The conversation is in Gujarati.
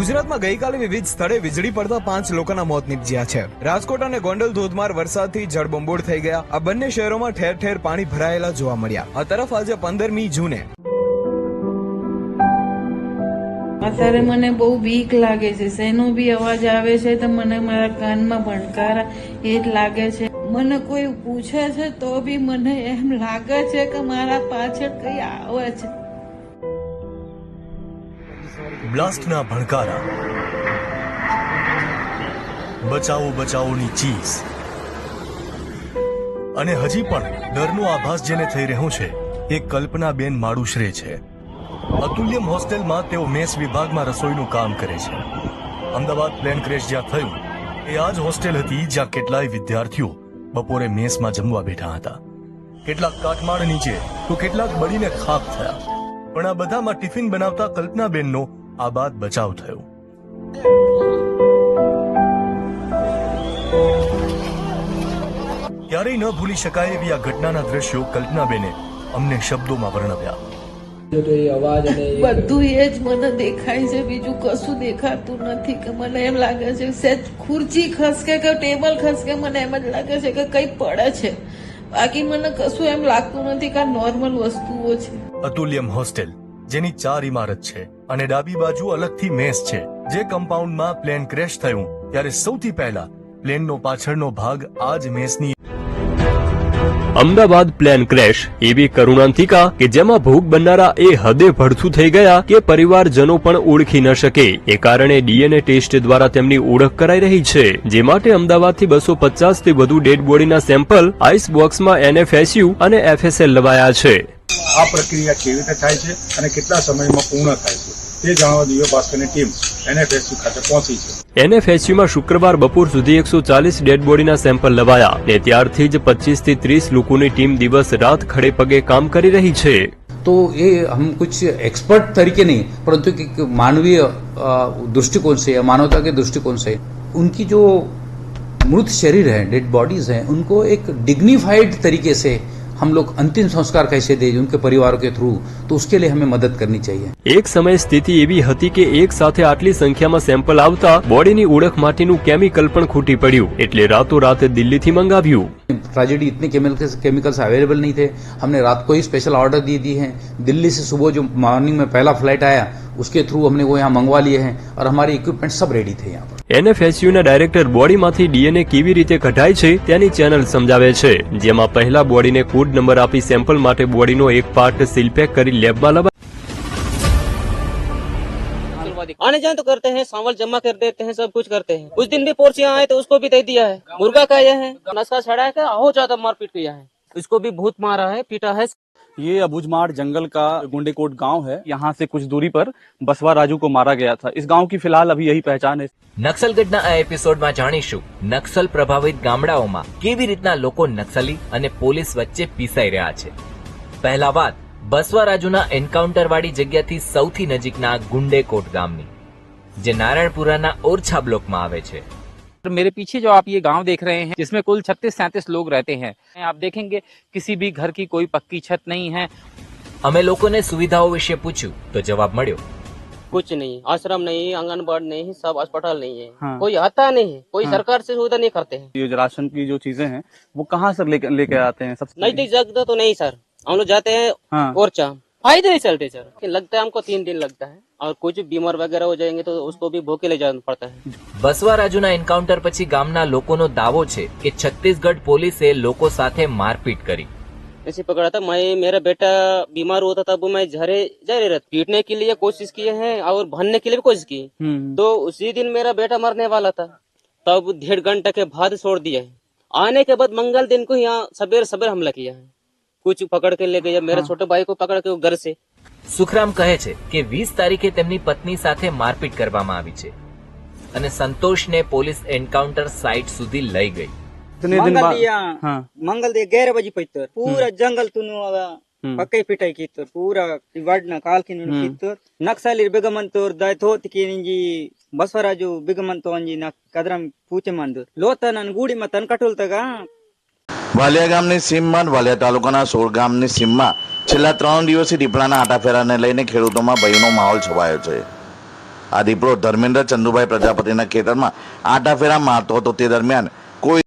ગુજરાતમાં ગઈકાલે વિવિધ સ્થળે વીજળી પડતા પાંચ લોકોના મોત નીપજ્યા છે. રાજકોટ અને ગોંડલ ધોધમાર વરસાદથી જળબંબોળ થઈ ગયા. આ બંને શહેરોમાં ઠેર ઠેર પાણી ભરાયેલા જોવા મળ્યા. આ તરફ આજે પંદરમી જૂને. અત્યારે મને બહુ બીક લાગે છે. શેનો બી અવાજ આવે છે તો મને મારા કાનમાં ભણકારા એ જ લાગે છે. મને કોઈ પૂછે છે તો બી મને એમ લાગે છે કે મારા પાછળ કઈ આવે છે. બ્લાસ્ટના ભણકારા. બચાવો, બચાવોની ચીસ અને હજી પણ ડરનો આભાસ જેને થઈ રહ્યો છે, એ કલ્પનાબેન માડુશ્રે છે. અતુલ્યમ હોસ્ટેલમાં તેઓ મેસ વિભાગમાં રસોઈનું કામ કરે છે. અમદાવાદ પ્લેન ક્રેશ જ્યાં થયું, એ આ જ હોસ્ટેલ હતી જ્યાં કેટલાય વિદ્યાર્થીઓ બપોરે મેસમાં જમવા બેઠા હતા. કેટલાક કાટમાળ નીચે તો કેટલાક બળીને ખાક થયા. પણ આ બધામાં ટિફિન બનાવતા કલ્પનાબેનનો આ બાદ બચાવ થયો. ક્યારેય ન ભૂલી શકાય એવી આ ઘટનાના દ્રશ્યો કલ્પનાબેને અમને શબ્દોમાં વર્ણવ્યા. બધું એ જ મને દેખાય છે, બીજું કશું દેખાતું નથી કે મને એમ લાગે છે ખુરચી ખસકે કે ટેબલ ખસકે, મને એમ જ લાગે છે કે કંઈ પડે છે. બાકી મને કશું એમ લાગતું નથી કે નોર્મલ વસ્તુઓ છે. અતુલ્યમ હોસ્ટેલ, જેની ચાર ઇમારત છે અને ડાબી બાજુ અલગથી મેસ છે. જે કમ્પાઉન્ડમાં પ્લેન ક્રેશ થયું, ત્યારે સૌથી પહેલા પ્લેનનો પાછળનો ભાગ આ જ મેસની અમદાવાદ પ્લેન ક્રેશ. એવી કરુણાંતિકા કે જેમાં ભોગ બનનારા એ હદે ભડથું થઈ ગયા કે પરિવારજનો પણ ઓળખી ન શકે. એ કારણે ડીએનએ ટેસ્ટ દ્વારા તેમની ઓળખ કરાઈ રહી છે. જે માટે અમદાવાદથી બસો થી વધુ ડેડ બોડીના સેમ્પલ, આઈસ બોક્સમાં એનએફએસયુ અને એફએસએલ લવાયા છે. આ પ્રક્રિયા કેવી રીતે થાય છે અને કેટલા સમયમાં પૂર્ણ થાય છે તે જાણવા દિવ્ય ભાસ્કરની ટીમ એનએફએસયુ ખાતે પહોંચી છે. એનએફએસયુમાં શુક્રવાર બપોર સુધી એકસો ચાલીસ ડેડ બોડીના સેમ્પલ લવાયા ને ત્યારથી જ પચીસ થી ત્રીસ લોકોની ટીમ દિવસ રાત ખડે પગે કામ કરી રહી છે तो ये हम कुछ एक्सपर्ट तरीके नहीं परंतु कि कि मानवीय अ, दृष्टिकोण से या मानवता के दृष्टिकोण से उनकी जो मृत शरीर है डेड बॉडीज हैं उनको एक डिग्निफाइड तरीके से हम लोग अंतिम संस्कार कैसे दें उनके परिवारों के थ्रू तो उसके लिए हमें मदद करनी चाहिए એક સમયે સ્થિતિ એવી હતી કે એક સાથે આટલી સંખ્યામાં સેમ્પલ આવતા બોડીની ઓળખ માટેનું કેમિકલ પણ ખૂટી પડ્યું એટલે રાતોરાત દિલ્હીથી મંગાવ્યું ट्रेजेडी इतने केमिकल्स केमिकल्स अवेलेबल नहीं थे हमने रात को ही स्पेशल ऑर्डर दे दिए हैं दिल्ली से सुबह जो मॉर्निंग में पहला फ्लाइट आया उसके थ्रू हमने वो यहाँ मंगवा लिए हैं और हमारे इक्विपमेंट सब रेडी थे यहाँ पर એનએફએસયુના ડાયરેક્ટર બોડીમાંથી ડીએનએ કેવી રીતે કઢાય છે તેની ચેનલ સમજાવે છે જેમાં પહેલા બોડીને કોડ નંબર આપી સેમ્પલ માટે બોડીનો એક પાર્ટ સીલપેક કરી લેબમાં લવાય आने जाने तो करते हैं चावल जमा कर देते हैं सब कुछ करते हैं उस दिन भी पोर्स यहाँ आए तो उसको भी दे दिया है मुर्गा खाया है नशा चढ़ा है बहुत ज्यादा मारपीट किया है उसको भी बहुत मारा है पीटा है ये अबुझमाड़ जंगल का गुंडेकोट गांव है यहाँ से कुछ दूरी पर बसवा राजू को मारा गया था इस गांव की फिलहाल अभी यही पहचान है નક્સલગઢના આ એપિસોડમાં જાણીશું નક્સલ પ્રભાવિત ગામડાઓમાં કેવી રીતના લોકો નક્સલી અને પોલીસ વચ્ચે પીસાઈ રહ્યા છે પહેલા વાત બસવા રાજુના એન્કાઉન્ટર વાળી જગ્યાથી સૌથી નજીકના ગુંડેકોટ ગામની જે નારાયણપુરાના ઓરછા બ્લોકમાં આવે છે मेरे पीछे जो आप ये गांव देख रहे हैं जिसमें कुल छत्तीस सैंतीस लोग रहते हैं आप देखेंगे किसी भी घर की कोई पक्की छत नहीं है અમે લોકોને સુવિધાઓ વિશે પૂછ્યું તો જવાબ મળ્યો कुछ नहीं आश्रम नहीं आंगनबाड़ी नहीं सब अस्पताल नहीं है हाँ। कोई आता नहीं है कोई हाँ। सरकार से सुविधा नहीं करते हैं ये जो राशन की जो चीजें हैं वो कहाँ से लेके लेके आते हैं सबसे नजदीक जगह तो नहीं सर हम लोग जाते हैं हाँ ओरछा फायदे नहीं चलते सर लगता है हमको तीन दिन लगता है और कुछ बीमार वगैरह हो जाएंगे तो उसको भी भूखे ले जाना पड़ता है બસવા રાજુના એન્કાઉન્ટર પછી ગામના લોકોનો દાવો છે કે છત્તીસગઢ પોલીસે લોકો સાથે મારપીટ કરી ऐसे पकड़ा था मैं मेरा बेटा बीमार हुआ था तब मैं झरे जा रहे थे पीटने के लिए कोशिश किए हैं और भनने के लिए भी कोशिश की हम्म तो उसी दिन मेरा बेटा मरने वाला था तब डेढ़ घंटे के बाद छोड़ दिया है आने के बाद मंगल दिन को यहाँ सवेरे सवेरे हमला किया है कुछ पकड़ के ले गया मेरे छोटे भाई को पकड़ के वो घर से સુખરામ કહે છે કે વીસ તારીખે તેમની પત્ની સાથે મારપીટ કરવામાં આવી છે અને સંતોષને પોલીસ એન્કાઉન્ટર સાઇટ સુધી લઈ ગઈ कितने दिन बाद हाँ मंगल दे ग्यारह बजे पैतर पूरा जंगल तुनु हम्म। ಪಕ್ಕೈ ಪಿಟಾಯಿ ಕಿತ್ತೋರ್ ಪೂರ ವಾಡ್ನ ಕಾಲ್ಕಿನ ಹ್ಮ್. ಕಿತ್ತೋರ್ ನಕ್ಸಲಿ ಬಿಗಮಂತೋರ್ ದಾಯ್ತ ಹೋತಿಕಿ ನಿಂಜಿ ಬಸವರಾಜು ಬಿಗಮಂತ ಒಂಜಿ ನಕ್ ಕದ್ರಂ ಪೂಜೆ ಮಂದೋರ್ ಲೋತ ನನ್ ಗೂಡಿ ಮತ್ ತನ್ ಕಟೋಲ್ ತಗ વાલિયા ગામની સીમમાં વાલિયા તાલુકાના સોળ ગામની સીમમાં છેલ્લા ત્રણ દિવસથી દીપડાના આટાફેરાને લઈને ખેડૂતોમાં ભયનો માહોલ છવાયો છે. આ દીપડો ધર્મેન્દ્ર ચંદુભાઈ પ્રજાપતિના ખેતરમાં આટાફેરા મારતો હતો. તે દરમિયાન